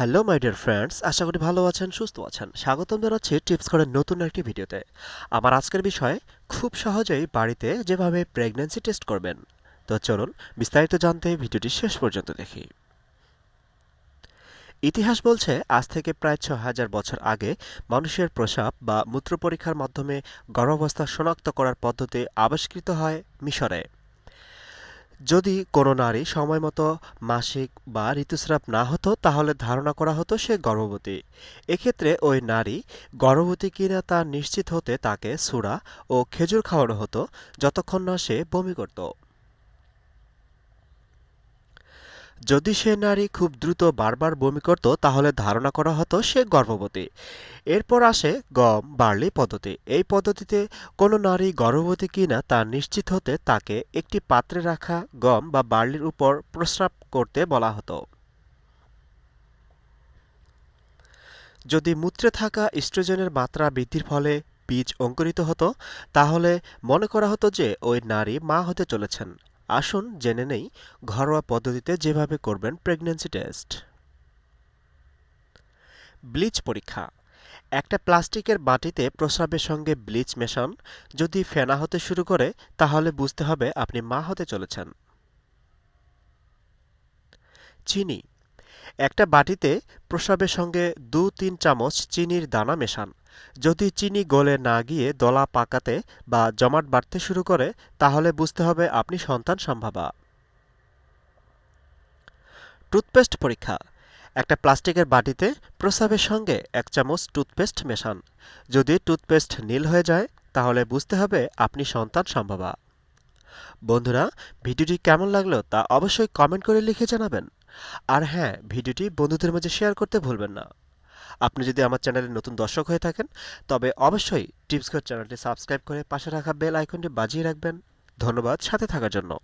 Hello my dear friends আশা করি ভালো আছেন, সুস্থ আছেন। স্বাগতম জানাচ্ছি টিপস করে নতুন একটি ভিডিওতে। আমার আজকের বিষয়, খুব সহজেই বাড়িতে যেভাবে প্রেগন্যান্সি টেস্ট করবেন। তো চলুন, বিস্তারিত জানতে ভিডিওটি শেষ পর্যন্ত দেখি। ইতিহাস বলছে, আজ থেকে প্রায় ছ হাজার বছর আগে মানুষের প্রসাব বা মূত্র পরীক্ষার মাধ্যমে গর্ভাবস্থা শনাক্ত করার পদ্ধতি আবিষ্কৃত হয় মিশরে। যদি কোনো নারী সময় মতো মাসিক বা ঋতুস্রাব না হতো, তাহলে ধারণা করা হতো সে গর্ভবতী। এক্ষেত্রে ওই নারী গর্ভবতী কিনা তা নিশ্চিত হতে তাকে সুরা ও খেজুর খাওয়ানো হতো, যতক্ষণ না সে বমি করত। যদি সে নারী খুব দ্রুত বারবার বমি করত, তাহলে ধারণা করা হতো সে গর্ভবতী। এরপর আসে গম, বার্লি পদ্ধতি। এই পদ্ধতিতে কোনো নারী গর্ভবতী কিনা তা নিশ্চিত হতে তাকে একটি পাত্রে রাখা গম বা বার্লির উপর প্রস্রাব করতে বলা হতো। যদি মূত্রে থাকা ইস্ট্রোজেনের মাত্রা বৃদ্ধির ফলে বীজ অঙ্কুরিত হতো, তাহলে মনে করা হতো যে ওই নারী মা হতে চলেছেন। আসুন জেনে নেই ঘরোয়া পদ্ধতিতে যেভাবে করবেন প্রেগন্যান্সি টেস্ট ব্লিচ পরীক্ষা। একটা প্লাস্টিকের বাটিতে প্রস্রাবের সঙ্গে ব্লিচ মেশান। যদি ফেনা হতে শুরু করে, তাহলে বুঝতে হবে আপনি মা হতে চলেছেন। চিনি। একটা বাটিতে প্রস্রাবের সঙ্গে দু তিন চামচ চিনির দানা মেশান। যদি চিনি গলে না গিয়ে দলা পাকাতে বা জমাট বাড়তে শুরু করে, তাহলে বুঝতে হবে আপনি সন্তান সম্ভাবা। টুথপেস্ট পরীক্ষা। একটা প্লাস্টিকের বাটিতে প্রস্রাবের সঙ্গে এক চামচ টুথপেস্ট মেশান। যদি টুথপেস্ট নীল হয়ে যায়, তাহলে বুঝতে হবে আপনি সন্তান সম্ভাবা। বন্ধুরা, ভিডিওটি কেমন লাগল তা অবশ্যই কমেন্ট করে লিখে জানাবেন। আর হ্যাঁ ভিডিওটি বন্ধুদের মাঝে শেয়ার করতে ভুলবেন না। আপনি যদি আমার চ্যানেলে নতুন দর্শক হয়ে থাকেন, তবে অবশ্যই টিপস চ্যানেলটি সাবস্ক্রাইব করে পাশে রাখা বেল আইকনটি বাজিয়ে রাখবেন। ধন্যবাদ, সাথে থাকার জন্য।